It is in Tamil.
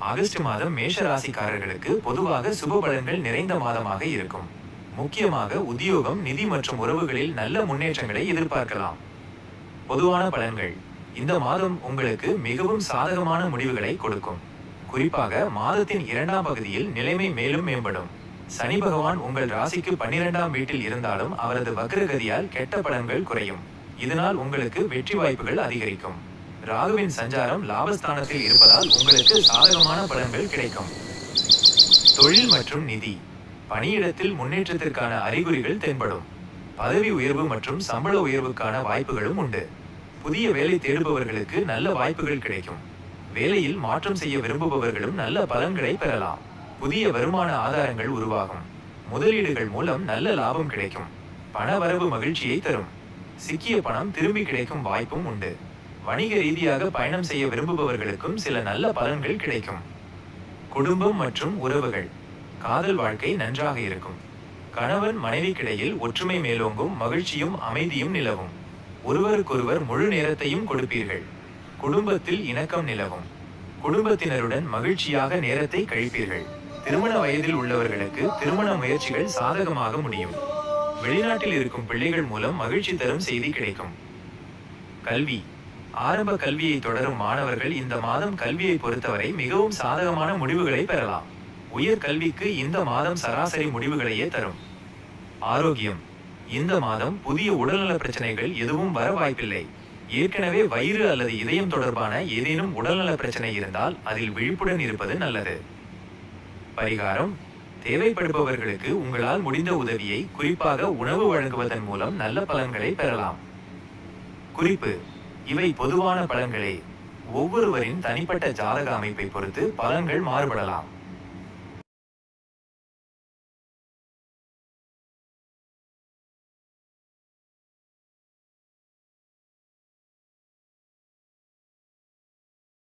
ஆகஸ்ட் மாதம் மேஷ ராசிக்காரர்களுக்கு பொதுவாக சுப பலன்கள் நிறைந்த மாதமாக இருக்கும். முக்கியமாக உத்தியோகம் நிதி மற்றும் உறவுகளில் நல்ல முன்னேற்றங்களை எதிர்பார்க்கலாம். பொதுவான பலன்கள். இந்த மாதம் உங்களுக்கு மிகவும் சாதகமான முடிவுகளை கொடுக்கும். குறிப்பாக மாதத்தின் இரண்டாம் பகுதியில் நிலைமை மேலும் மேம்படும். சனி பகவான் உங்கள் ராசிக்கு பன்னிரெண்டாம் வீட்டில் இருந்தாலும் அவரது வக்ரகதியால் கெட்ட பலன்கள் குறையும். இதனால் உங்களுக்கு வெற்றி வாய்ப்புகள் அதிகரிக்கும். ராகுவின் சஞ்சாரம் லாபஸ்தானத்தில் இருப்பதால் உங்களுக்கு சாதகமான பலன்கள் கிடைக்கும். தொழில் மற்றும் நிதி. பணியிடத்தில் முன்னேற்றத்திற்கான அறிகுறிகள் தென்படும். பதவி உயர்வு மற்றும் சம்பள உயர்வுக்கான வாய்ப்புகளும் உண்டு. புதிய வேலை தேடுபவர்களுக்கு நல்ல வாய்ப்புகள் கிடைக்கும். வேலையில் மாற்றம் செய்ய விரும்புபவர்களும் நல்ல பலன்களை பெறலாம். புதிய வருமான ஆதாரங்கள் உருவாகும். முதலீடுகள் மூலம் நல்ல லாபம் கிடைக்கும். பண வரவு மகிழ்ச்சியை தரும். சிக்கிய பணம் திரும்பி கிடைக்கும் வாய்ப்பும் உண்டு. வணிக ரீதியாக பயணம் செய்ய விரும்புபவர்களுக்கும் சில நல்ல பலன்கள் கிடைக்கும். குடும்பம் மற்றும் உறவுகள். காதல் வாழ்க்கை நன்றாக இருக்கும். கணவன் மனைவிக்கிடையில் ஒற்றுமை மேலோங்கும் மகிழ்ச்சியும் அமைதியும் நிலவும். ஒருவருக்கொருவர் முழு நேரத்தையும் கொடுப்பீர்கள். குடும்பத்தில் இணக்கம் நிலவும். குடும்பத்தினருடன் மகிழ்ச்சியாக நேரத்தை கழிப்பீர்கள். திருமண வயதில் உள்ளவர்களுக்கு திருமண முயற்சிகள் சாதகமாக முடியும். வெளிநாட்டில் இருக்கும் பிள்ளைகள் மூலம் மகிழ்ச்சி தரும் செய்தி கிடைக்கும். கல்வி. ஆரம்ப கல்வியை தொடரும் மாணவர்கள் இந்த மாதம் கல்வியை பொறுத்தவரை மிகவும் சாதகமான முடிவுகளை பெறலாம். உயர் கல்விக்கு இந்த மாதம் சராசரி முடிவுகளையே தரும். ஆரோக்கியம். இந்த மாதம் புதிய உடல்நல பிரச்சனைகள் எதுவும் வர வாய்ப்பில்லை. ஏற்கனவே வயிறு அல்லது இதயம் தொடர்பான ஏதேனும் உடல்நல பிரச்சனை இருந்தால் அதில் விழிப்புடன் இருப்பது நல்லது. பரிகாரம். தேவைப்படுபவர்களுக்கு உங்களால் முடிந்த உதவியை குறிப்பாக உணவு வழங்குவதன் மூலம் நல்ல பலன்களை பெறலாம். குறிப்பு. இவை பொதுவான பலன்களே. ஒவ்வொருவரின் தனிப்பட்ட ஜாதக அமைப்பை பொறுத்து பலன்கள் மாறுபடலாம்.